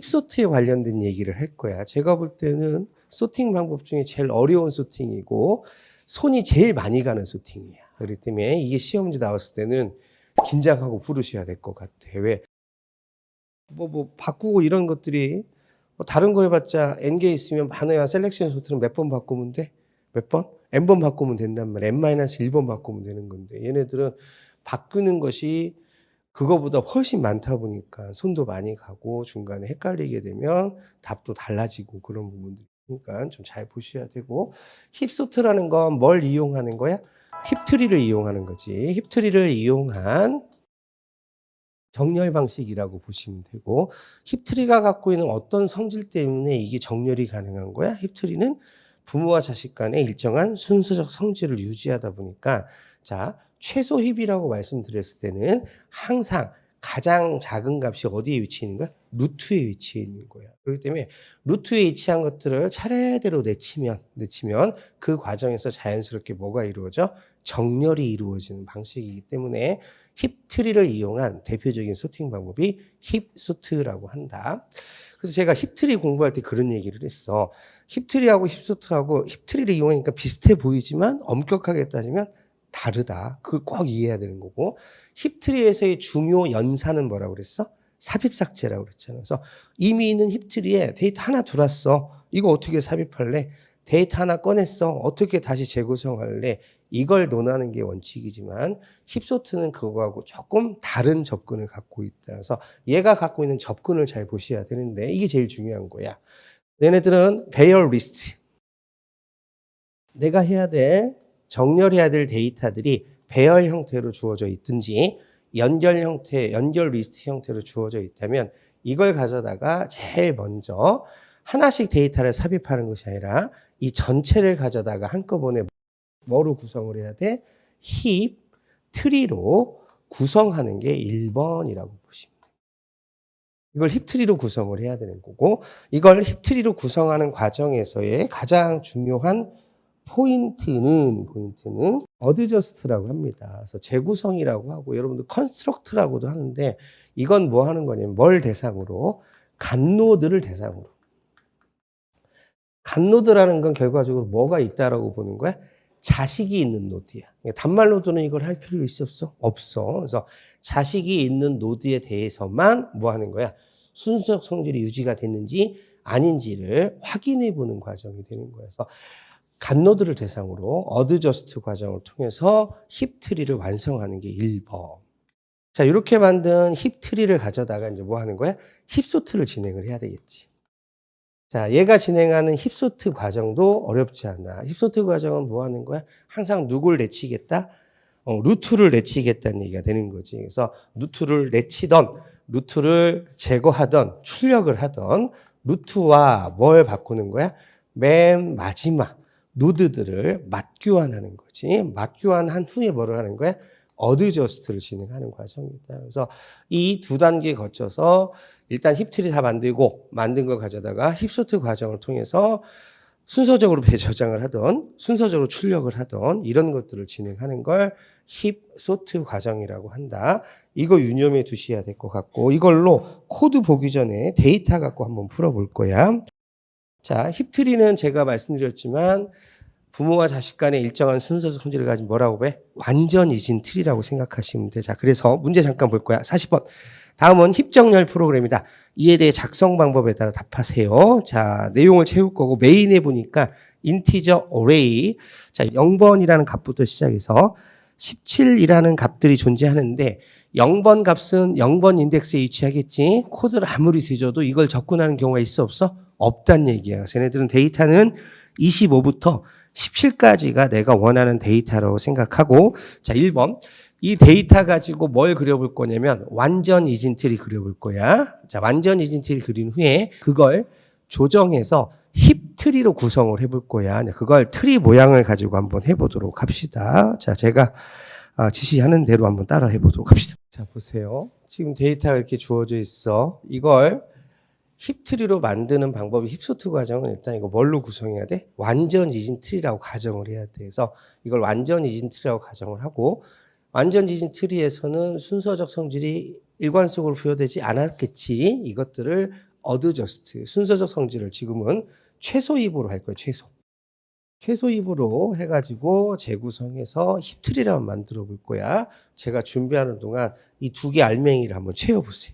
힙소트에 관련된 얘기를 할 거야. 제가 볼 때는 소팅 방법 중에 제일 어려운 소팅이고 손이 제일 많이 가는 소팅이야. 그렇기 때문에 이게 시험 문제 나왔을 때는 긴장하고 부르셔야 될 것 같아. 왜? 뭐, 뭐, 바꾸고 이런 것들이 뭐 다른 거 해봤자 N개 있으면 만호야 셀렉션 소트는 몇 번 바꾸면 돼? 몇 번? N번 바꾸면 된단 말이야. N-1번 바꾸면 되는 건데. 얘네들은 바꾸는 것이 그거보다 훨씬 많다 보니까 손도 많이 가고 중간에 헷갈리게 되면 답도 달라지고 그런 부분들이 있으니까 좀 잘 보셔야 되고 힙소트라는 건 뭘 이용하는 거야? 힙트리를 이용하는 거지. 힙트리를 이용한 정렬 방식이라고 보시면 되고 힙트리가 갖고 있는 어떤 성질 때문에 이게 정렬이 가능한 거야? 힙트리는 부모와 자식 간의 일정한 순서적 성질을 유지하다 보니까 자 최소 힙이라고 말씀드렸을 때는 항상 가장 작은 값이 어디에 위치해 있는 거야? 루트에 위치해 있는 거야. 그렇기 때문에 루트에 위치한 것들을 차례대로 내치면 내치면 그 과정에서 자연스럽게 뭐가 이루어져? 정렬이 이루어지는 방식이기 때문에 힙 트리를 이용한 대표적인 소팅 방법이 힙 소트라고 한다. 그래서 제가 힙 트리 공부할 때 그런 얘기를 했어. 힙 트리하고 힙 소트하고 힙 트리를 이용하니까 비슷해 보이지만 엄격하게 따지면 다르다. 그걸 꼭 이해해야 되는 거고 힙트리에서의 중요 연산은 뭐라고 그랬어? 삽입삭제라고 그랬잖아. 그래서 이미 있는 힙트리에 데이터 하나 들어왔어. 이거 어떻게 삽입할래? 데이터 하나 꺼냈어. 어떻게 다시 재구성할래? 이걸 논하는 게 원칙이지만 힙소트는 그거하고 조금 다른 접근을 갖고 있다. 그래서 얘가 갖고 있는 접근을 잘 보셔야 되는데 이게 제일 중요한 거야. 얘네들은 배열 리스트. 내가 해야 될 정렬해야 될 데이터들이 배열 형태로 주어져 있든지 연결 형태, 연결 리스트 형태로 주어져 있다면 이걸 가져다가 제일 먼저 하나씩 데이터를 삽입하는 것이 아니라 이 전체를 가져다가 한꺼번에 뭐로 구성을 해야 돼? 힙, 트리로 구성하는 게 1번이라고 보시면 돼요. 이걸 힙트리로 구성을 해야 되는 거고 이걸 힙트리로 구성하는 과정에서의 가장 중요한 포인트는 포인트는 어드저스트라고 합니다. 그래서 재구성이라고 하고 여러분들 컨스트럭트라고도 하는데 이건 뭐 하는 거냐면 뭘 대상으로 간노드를 대상으로 간노드라는 건 결과적으로 뭐가 있다라고 보는 거야? 자식이 있는 노드야. 그러니까 단말 노드는 이걸 할 필요 있어 없어? 없어. 그래서 자식이 있는 노드에 대해서만 뭐 하는 거야? 순수적 성질이 유지가 됐는지 아닌지를 확인해 보는 과정이 되는 거예요. 그래서 간노드를 대상으로 어드저스트 과정을 통해서 힙 트리를 완성하는 게 1번. 자, 이렇게 만든 힙 트리를 가져다가 이제 뭐 하는 거야? 힙소트를 진행을 해야 되겠지. 자, 얘가 진행하는 힙소트 과정도 어렵지 않아. 힙소트 과정은 뭐 하는 거야? 항상 누굴 내치겠다? 어, 루트를 내치겠다는 얘기가 되는 거지. 그래서 루트를 내치던, 루트를 제거하던, 출력을 하던, 루트와 뭘 바꾸는 거야? 맨 마지막 노드들을 맞교환하는 거지. 맞교환한 후에 뭐를 하는 거야? 어드저스트를 진행하는 과정이다. 그래서 이 두 단계 거쳐서 일단 힙트리 다 만들고 만든 걸 가져다가 힙소트 과정을 통해서 순서적으로 배저장을 하던 순서적으로 출력을 하던 이런 것들을 진행하는 걸 힙소트 과정이라고 한다. 이거 유념해 두셔야 될 것 같고 이걸로 코드 보기 전에 데이터 갖고 한번 풀어볼 거야. 자, 힙트리는 제가 말씀드렸지만 부모와 자식 간의 일정한 순서적 성질을 가진 뭐라고 해? 완전 이진 트리라고 생각하시면 돼. 자, 그래서 문제 잠깐 볼 거야. 40번. 다음은 힙정렬 프로그램이다. 이에 대해 작성 방법에 따라 답하세요. 자, 내용을 채울 거고 메인에 보니까 인티저 어레이. 자, 0번이라는 값부터 시작해서 17이라는 값들이 존재하는데 0번 값은 0번 인덱스에 위치하겠지. 코드를 아무리 뒤져도 이걸 접근하는 경우가 있어 없어? 없단 얘기야. 쟤네들은 데이터는 25부터 17까지가 내가 원하는 데이터라고 생각하고 자 1번 이 데이터 가지고 뭘 그려볼 거냐면 완전 이진트리 그려볼 거야. 자 완전 이진트리 그린 후에 그걸 조정해서 힙 트리로 구성을 해볼 거야. 그걸 트리 모양을 가지고 한번 해보도록 합시다. 자 제가 아, 지시하는 대로 한번 따라 해보도록 합시다. 자 보세요. 지금 데이터가 이렇게 주어져 있어. 이걸 힙트리로 만드는 방법이 힙소트 과정은 일단 이거 뭘로 구성해야 돼? 완전 이진 트리라고 가정을 해야 돼. 그래서 이걸 완전 이진 트리라고 가정을 하고 완전 이진 트리에서는 순서적 성질이 일관성으로 부여되지 않았겠지. 이것들을 어드저스트 순서적 성질을 지금은 최소 입으로 할 거예요. 최소. 최소 입으로 해가지고 재구성해서 힙트리를 한번 만들어 볼 거야. 제가 준비하는 동안 이 두 개 알맹이를 한번 채워보세요.